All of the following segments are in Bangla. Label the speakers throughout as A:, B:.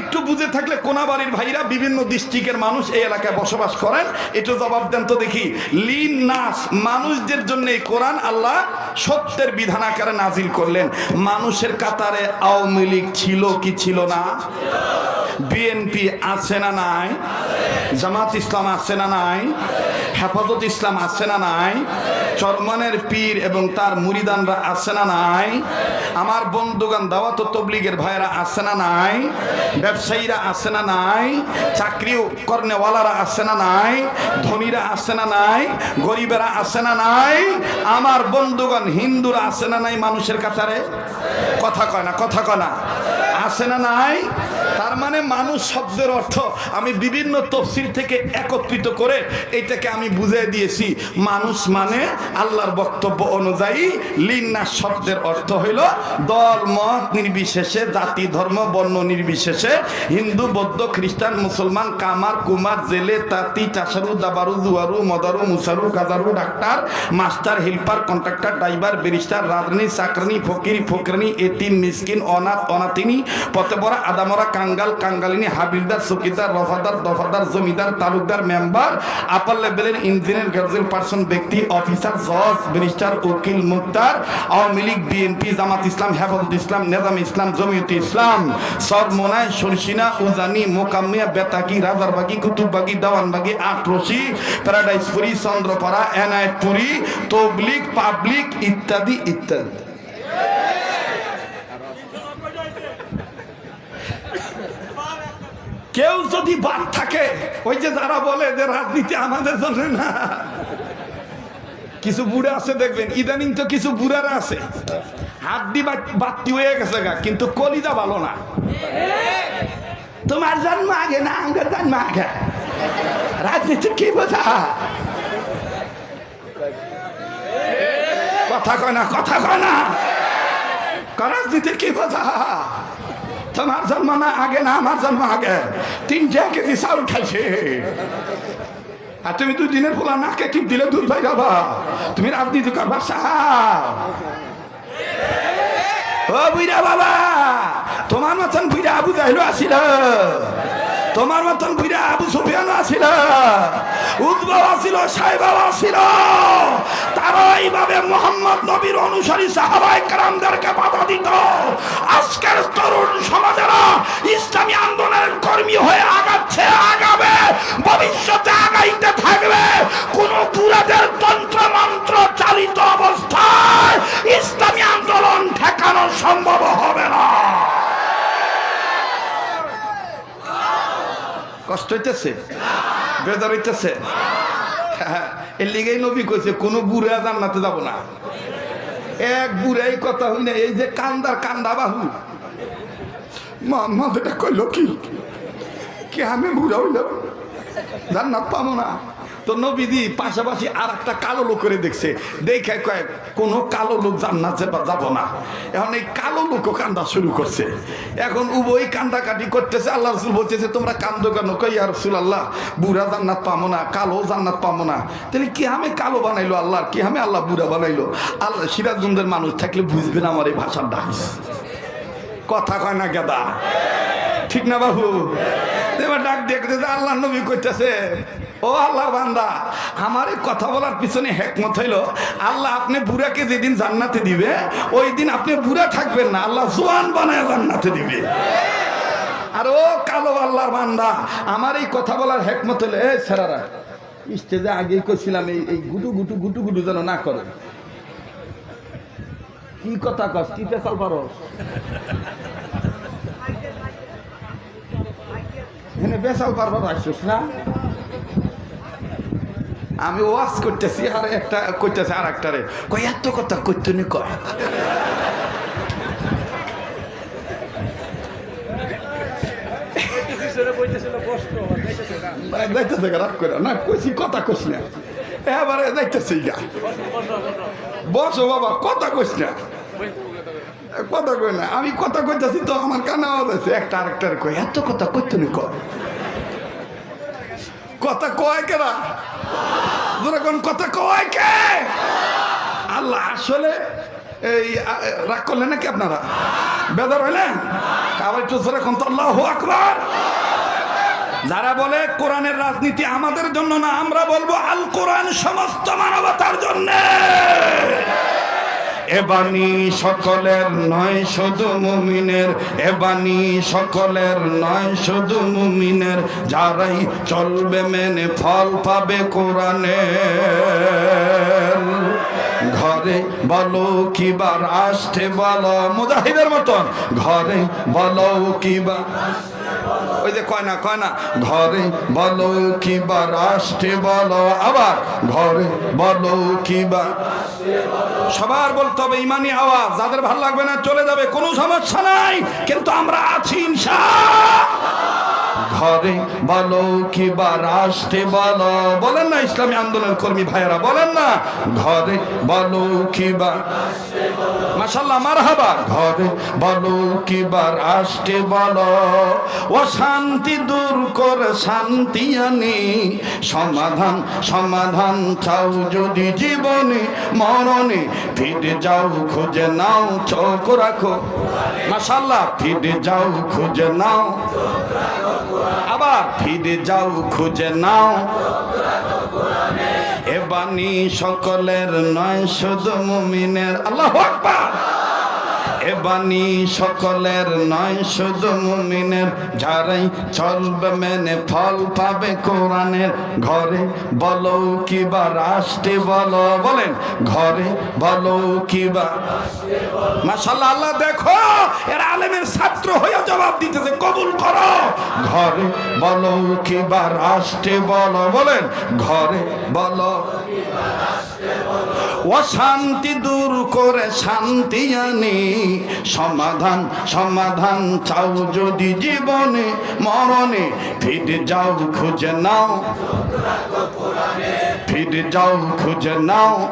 A: একটু বুঝে থাকলে কোনাবাড়ির ভাইরা বিভিন্ন ডিস্ট্রিক্টের মানুষ এই এলাকায় বসবাস করেন। একটু জবাব দেন তো দেখি। লিন নাস, মানুষদের জন্য এই কোরআন আল্লাহ সত্যের বিধান আকারে নাজিল করলেন। মানুষের কাতারে আওয়ামী লীগ ছিল কি ছিল না? বিএনপি আছে না নাই জামাত ইসলাম আছে না নাই হেফাজত ইসলাম আছে না নাই চরমানের পীর এবং তার মুরিদানরা আছে না নাই আমার বন্ধুগান দাওয়াত তবলিগের ভাইরা আছে না নাই ব্যবসায়ীরা আছে না নাই চাকরি কর্নেওয়ালারা আছে না নাই ধনীরা আছে না নাই গরিবেরা আছে না নাই আমার বন্ধুগণ হিন্দুরা আছে না নাই মানুষের কাতারে কথা কয় না কথা কয় না আছে না নাই তার মানে মানুষ শব্দের অর্থ আমি বিভিন্ন তফসিল থেকে একত্রিত করে এইটাকে আমি বুঝিয়ে দিয়েছি। মানুষ মানে আল্লাহর বক্তব্য অনুযায়ী লিন্না শব্দের অর্থ হইল দল, মত নির্বিশেষে, জাতি, ধর্ম, বর্ণ নির্বিশেষে। হিন্দু, বৌদ্ধ, খ্রিস্টান, মুসলমান, কামার, কুমার, জেলে, তাঁতি, চাষারু, দাবারু, জুয়ারু, মদারু, মুসারু গাজারু doctor, master, helper, contractor, driver, barrister রাজনী চাকরানি ফকির ফকরানি এতিম, মিসকিন, অনাথ, অনাথিনী, পথে পড়া, আদামরা কাঙ্গাল, কাঙ্গালিনী, হাবিলদার, চকিদার, রফাদার, দফাদার, জমিদার, তালুকদার, মেম্বার আপার লেভেলের ইঞ্জিনিয়ার গ্রাজুয়েল পার্সন ব্যক্তি অফিসার জজ ব্যারিস্টার উকিল, মুক্তার, আওয়ামী লীগ বিএনপি জামাত ইসলাম, হেফাজত ইসলাম, নেজাম ইসলাম, জমিয়ত ইসলাম সরমোনায় সরসিনা উজানি, মোকাম্মিয়া বেতাকি রাজারবাগি, কুতুববাগি, দেওয়ানবাগি আটরসি প্যারাডাইসপুরি চন্দ্রপাড়া, এনায়তপুরি, তবলিগ পাবলিক ইত্যাদি ইত্যাদি। কেউ যদি বাদ থাকে, ওই যে যারা বলে যে রাজনীতি আমাদের জন্য না, কিছু বুড়া আছে দেখবেন, ইদানিং তো কিছু বুড়ারা আছে। হাত হাড্ডি বাত্তি হয়ে গেছে গা, কিন্তু কলিজা ভালো না। তোমার জন্ম আগে না আমাদের জন্ম আগে। রাজনীতি কি বোঝা? কথা কয় না, কথা কয় না। রাজনীতি কি বোঝা? তোমার জন্ম না আগে, না আমার জন্ম আগে। তিন চার কেজি চাউল খাইছে। আর তুমি দুই দিনের পোলা নাকে টিপ দিলে দুধ ভাই যাবা তুমি রাজনীতি করবার চাও ও বুইরা বাবা, তোমার মতন বুইরা আবু জাহিল আসিল তোমার মতন বুইরা আবু সুফিয়ান আসিল উদ্ভব আসিল সাহেবাও আসিল তারা এইভাবে মোহাম্মদ নবীর অনুসারী সাহাবাই কারামদেরকে বাধা দিত। আজকের তরুণ সমাজেরা ইসলামী আন্দোলনের কর্মী হয়ে আগাচ্ছে, আগাবে, ভবিষ্যতে আগাইতে থাকবে। কোন পুরাদের তন্ত্র মন্ত্র চালিত অবস্থায় ইসলামী আন্দোলন ঠেকানো সম্ভব হবে না। কষ্ট হইতেছে? বেজার হইতেছে? এর লিগেই নবী কইছে, কোনো বুড়া জান্নাতে যাব না। এক বুড়াই কথা হই না এই যে কান্দার কান্দা বাহু। মোহাম্মদ এটা কইল কি? কে আমি বুড়া হইলাম, জান্নাত পাবো না। তো নবীদি পাশাপাশি আর একটা কালো করে দেখছে। দেখে কয়, কোনো কালো লোক জান্নাত যাবা যাব না। এখন এই কালো লোকও কান্দা শুরু করছে। এখন উভয় কান্দা কাটি করতেছে, আল্লাহ রসুল বলতেছে, তোমরা কান্দো কেন? কই আর রসুল আল্লাহ বুড়া জান্নাত পাবো না, কালো জান্নাত পাবো না। তাহলে কি আমি কালো বানাইলো আল্লাহ? কি আমি আল্লাহ বুড়া বানাইলো? আল্লাহ সিরাজগঞ্জের মানুষ থাকলে বুঝবেন আমার এই ভাষার ডাক কথা কয় না গেদা। ঠিক না বাবু? এবার ডাক দেখতে আল্লাহ নবী করতেছে ও আল্লাহ বান্দা, আমার এই কথা বলার পিছনে হেকমত হইল, আল্লাহ আপনি বুড়াকে যেদিন জান্নাতে দিবে, ওই দিন আপনি বুড়া থাকবেন না, আল্লাহ জোয়ান বানায় জান্নাতে দিবে। আর ও কালো আল্লাহর বান্দা, আমার এই কথা বলার হেকমত হইল, এই স্যারারা স্টেজে আগেই করছিলাম এই এই গুটু গুটু গুটু গুটু যেন না করে। কি কথা কস, কি পেশাল পারো এখানে বেসাল পারবার আসছিস না? আমি ওয়াজ করতেছি, আর একটা করতেছে আর একটারে কই, এত কথা করতে নি, কয়? না কথা কইস না। এবারে গা। বসো বাবা, কথা কইস না। কথা কই না, আমি কথা কইতেছি তো, আমার কানে আওয়াজ আছে। একটা আরেকটার কই, এত কথা কইতে নি কয় কথা কয় কেনা যখন কথা কয় কে? আল্লাহ, আসলে এই রাগ করলেন নাকি আপনারা? বেদার হইলেন? আবার একটু জোরে কোন আল্লাহু আকবার। যারা বলে কোরআনের রাজনীতি আমাদের জন্য না, আমরা বলব আল কোরআন সমস্ত মানবতার জন্য। এবানি সকলের নয়, শুধু মুমিনের। এবানি সকলের নয়, শুধু মুমিনের। যারাই চলবে মেনে ফল পাবে কোরআনের। ঘরে বলো কিবার আসতে বলো, মুজাহিদের মতন। ঘরে বলো কিবার ওই যে কয় না কয় না, ঘরে বলো কিবা রাষ্ট্রে বলো। আবার ঘরে বলো কিবা সবার বলতে হবে, ইমানি আওয়াজ। যাদের ভালো লাগবে না, চলে যাবে, কোনো সমস্যা নাই। কিন্তু আমরা আছি ইনশা। ঘরে বলো কিবা রাষ্ট্রে বলো। বলেন না ইসলামী আন্দোলন কর্মী ভাইয়েরা, বলেন না। ঘরে বলো কিবা মাশাল্লাহ মারহাবা। ঘরে বলো কিবা রাষ্ট্রে বলো। ও শান্তি দূর করে, শান্তি আনি। সমাধান সমাধান চাও যদি জীবনে। মরণে ফিরে যাও, খুঁজে নাও, চোখ রাখো। মাশাল্লাহ ফিরে যাও, খুঁজে নাও। আবার ফিরে যাও খুঁজে নাও। এ বাণী সকলের নয় শুধু মুমিনের। আল্লাহ আকবার! এ বাণী সকলের নয়, শুধু মুমিনের। যারাই চলবে মেনে ফল পাবে কোরআনের। ঘরে বলো কিবা রাষ্ট্রে বলো, বলেন, ঘরে বলো কিবা মাশাল্লাহ আল্লাহ দেখো, এর আলেমের ছাত্র হয়ে জবাব দিতেছে, কবুল করো। ঘরে বলো কিবা রাষ্ট্রে বলো, বলেন, ঘরে বলো অশান্তি দূর করে শান্তি আনি। সমাধান সমাধান চাও যদি জীবনে, মরণে। ফিরে যাও, খুঁজে নাও। ফিরে যাও, খুঁজে নাও।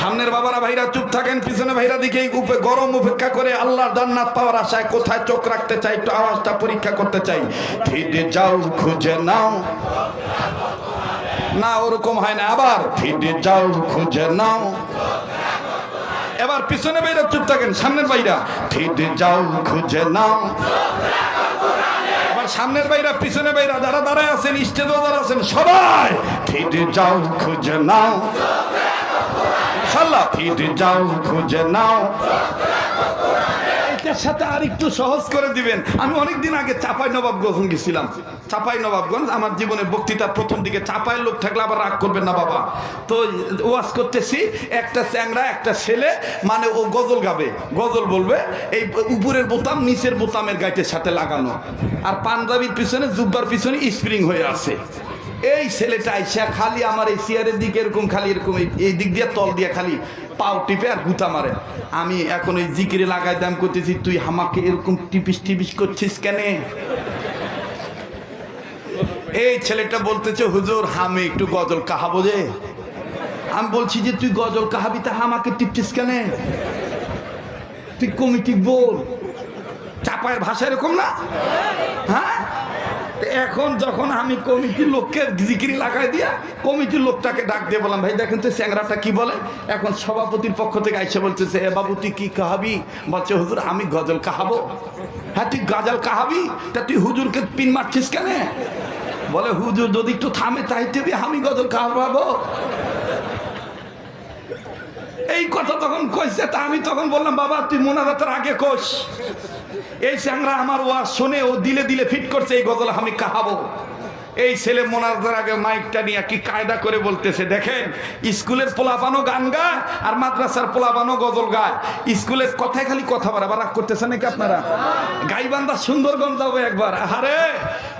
A: সামনের বাবারা ভাইরা চুপ থাকেন, পিছনে ভাইরা দিকে গরম উপেক্ষা করে আল্লাহর জান্নাত পাওয়ার আশায় কোথায় চোখ রাখতে চাই, একটু আওয়াজটা পরীক্ষা করতে চাই। ফিরে যাও, খুঁজে নাও। না, ওরকম হয় না। আবার ফিরে যাও, খুঁজে নাও। এবার পিছনে বাইরা চুপ থাকেন, সামনের বাইরা। ফিরে যাও, খুঁজে নাও। আবার সামনের বাইরা, পিছনে বাইরা, যারা দাঁড়ায় আছেন স্টেজও যারা আছেন, সবাই ফিরে যাও, খুঁজে নাও। সাল্লাহ ফিরে যাও, খুঁজে নাও। এটার সাথে আর একটু সহজ করে দিবেন। আমি অনেকদিন আগে চাপাই নবাবগঞ্জ গেছিলাম চাপাই নবাবগঞ্জ, আমার জীবনের বক্তৃতার প্রথম দিকে চাপাই লোক থাকলে আবার রাগ করবেন না বাবা। তো ওয়াজ করতেছি, একটা চ্যাংরা একটা ছেলে মানে ও গজল গাবে। গজল বলবে, এই উপরের বোতাম, নিচের বোতামের গাইটের সাথে লাগানো। আর পাঞ্জাবির পিছনে, জুব্বার পিছনে স্প্রিং হয়ে আছে। এই ছেলেটা আইসা খালি আমার এই চেয়ারের দিকে এরকম, খালি এরকম এই- এই দিক দিয়ে, তল দিয়ে খালি পাও টিপে আর গুতা মারে। আমি এখন ওই জিকিরে লাগাই দাম করতেছি, তুই আমাকে এরকম টিপিস টিপিস করছিস কেন? এই ছেলেটা বলতেছে, হুজুর, আমি একটু গজল কাহাবো যে? আমি বলছি যে, তুই গজল কাহাবি, তা আমাকে টিপছিস কেন? তুই কমিটি বল চাপায়ের ভাষা এরকম না? হ্যাঁ? এখন যখন আমি কমিটির লোককে জিকিরি লাগাই দিয়া কমিটির লোকটাকে ডাক দিয়ে বললাম, ভাই, দেখেন তো স্যাংরাটা কি বলে? এখন সভাপতির পক্ষ থেকে আইসে বলতেছে, এ বাবু, তুই কি কাহাবি? বলছে, হুজুর, আমি গজল কাহাবো? হ্যাঁ তুই গজল কাহাবি? তা তুই হুজুরকে পিন মারছিস কেন? বলে, হুজুর, যদি একটু থামে চাইতে আমি গজল কাহাবো? এই কথা তখন কইছে, তা আমি তখন বললাম, বাবা, তুই মোনাজাতের আগে কোষ এই স্যাংরা আমার ওয়াজ শুনে ও দিলে দিলে ফিট করছে, এই গজল আমি কাহাবো? এই ছেলে মোনাজাতের আগে মাইকটা নিয়ে কি কায়দা করে বলতেছে, দেখেন, স্কুলের পোলাপানো গান গায় আর মাদ্রাসার পোলাপানো গজল গায়। স্কুলের কথায় খালি কথা বলা রাগ করতেছে নাকি আপনারা? গাইবান্ধা সুন্দরগঞ্জ যাব একবার। আরে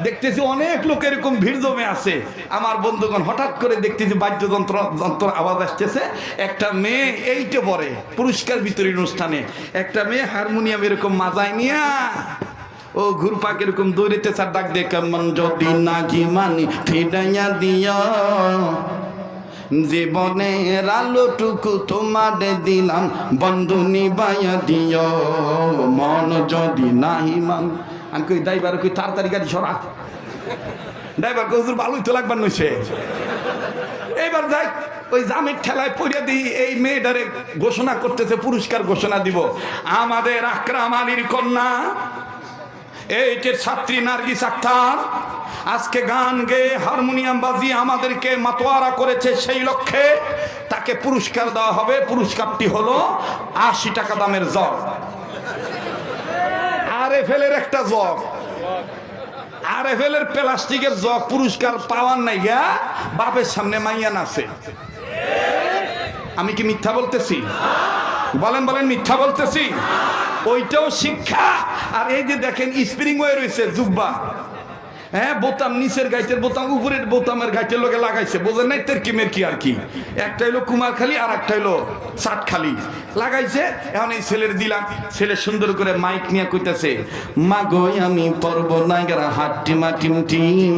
A: দেখতেছি অনেক লোক এরকম ভিড় জমে আছে। আমার বন্ধুগণ, হঠাৎ করে দেখতেছি বাদ্যযন্ত্র যন্ত্র আওয়াজ আসতেছে। একটা মেয়ে এইটে পরে পুরস্কার বিতরী অনুষ্ঠানে। একটা মেয়ে হারমোনিয়াম এরকম মাজায় নিয়া, ও ঘুরপাক এরকম দৌড়িতে স্যার ডাক দে কেমন যদি নাকি মানি ফিরাইয়া দিও জীবনের আলোটুকু তোমারে দিলাম, বন্ধু নিবাইয়া দিও মন যদি নাহি মান আমি কই, ড্রাইভার, কই, তাড়াতাড়ি গাড়ি সরা। ড্রাইভার, কই, হুজুর ভালোই তো লাগবার নইছে। এবার যাই, ওই জামের ঠেলায় পড়িয়ে দিই, এই মেয়েটারে ঘোষণা করতেছে, পুরস্কার ঘোষণা দিব। আমাদের আকরাম আলীর কন্যা, এইটের ছাত্রী নার্গিস আক্তার, আজকে গান গেয়ে হারমোনিয়াম বাজিয়ে আমাদেরকে মাতোয়ারা করেছে সেই লক্ষ্যে, তাকে পুরস্কার দেওয়া হবে। পুরস্কারটি হলো আশি টাকা দামের জগ আরে ফেলের একটা জগ। আরে ফেলের প্লাস্টিকের জগ পুরস্কার পাওয়ার নাই গা, বাপের সামনে মাইয়া নাচে। আমি কি মিথ্যা বলতেছি? বলেন বলেন, মিথ্যা বলতেছি? ওইটাও শিক্ষা। আর এই যে দেখেন, স্প্রিং ওয়ে রয়েছে, জুব্বা। হ্যাঁ বোতাম, নিচের গাইতের বোতাম, উপরের বোতামের গাইতের লোকে লাগাইছে। বোঝেন নাই তের কিমের কি আর কি? একটা হইল কুমারখালি আর একটা হইল চাটখালি লাগাইছে, এখন এই ছেলের দিলাম। ছেলে সুন্দর করে মাইক নিয়ে কইতাছে মা গই আমি পর্ব নাইগারা হাট্টি মাটিম টিম,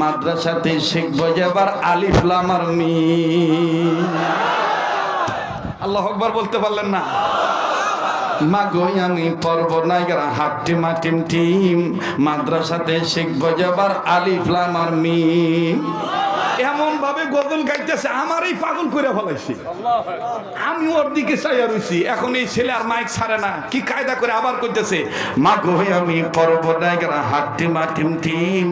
A: মাদ্রাসাতে শেখ বজাবার আলিফ লামার মি আল্লাহ আকবার বলতে পারলেন না? মাগই আমি পর্ব নাইগারা হাট্টি মাটিম টিম। মাদ্রাসাতে শিখব যাবার আলিফলাম আর মিম। ভাবে গজল গাইতেছে, আমারই পাগল করে ফলাইছে। আমি ওর দিকে চাইয়া রইছি। এখন এই ছেলে আর মাইক ছাড়ে না। কি কায়দা করে আবার কইতেছে মাগই আমি পর্ব নাইগারা হাট্টি মাটিম টিম।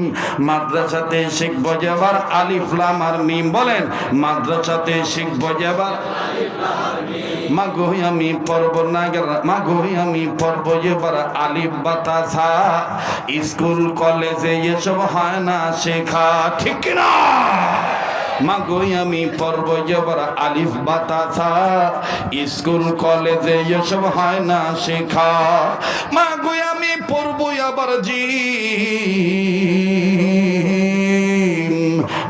A: মাদ্রাসাতে শিখব যাবার আলিফ, লাম আর মিম। বলেন, মাদ্রাসাতে শিখব যাবার মাগো আমি পর্ব নাগর মাগো আমি পর্ব এবার আলিফ বাতাসা। স্কুল, কলেজে এসব হয় না শেখা। ঠিক না মাগো আমি পর্ব এবার আলিফ বাতাসা স্কুল, কলেজে এসব হয় না শেখা। মাগো আমি পড়ব আবার জি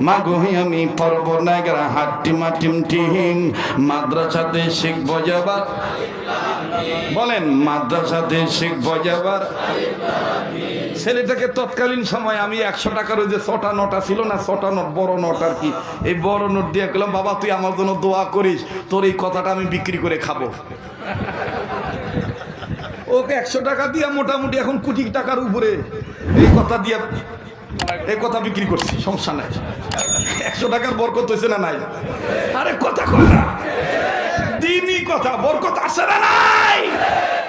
A: মাগো আমি পর্ব নাগরা হাট্টি মাটিম টিম। মাদ্রাসাতে শিখব যাবার বলেন, মাদ্রাসাতে শিখব যাবার ছেলেটাকে তৎকালীন সময় আমি একশো টাকার ওই যে ছটা নোটা ছিল না, ছটা নোট, বড় নোট আর কি, এই বড় নোট দিয়ে গেলাম বাবা, তুই আমার জন্য দোয়া করিস, তোর এই কথাটা আমি বিক্রি করে খাব। ওকে একশো টাকা দিয়ে মোটামুটি এখন কোটি টাকার উপরে এই কথা দিয়ে, এই কথা বিক্রি করছি, সমস্যা নাই। একশো টাকার বরকত হয়েছে না নাই? আরে কথা কথা কথা, বরকত আসে না নাই?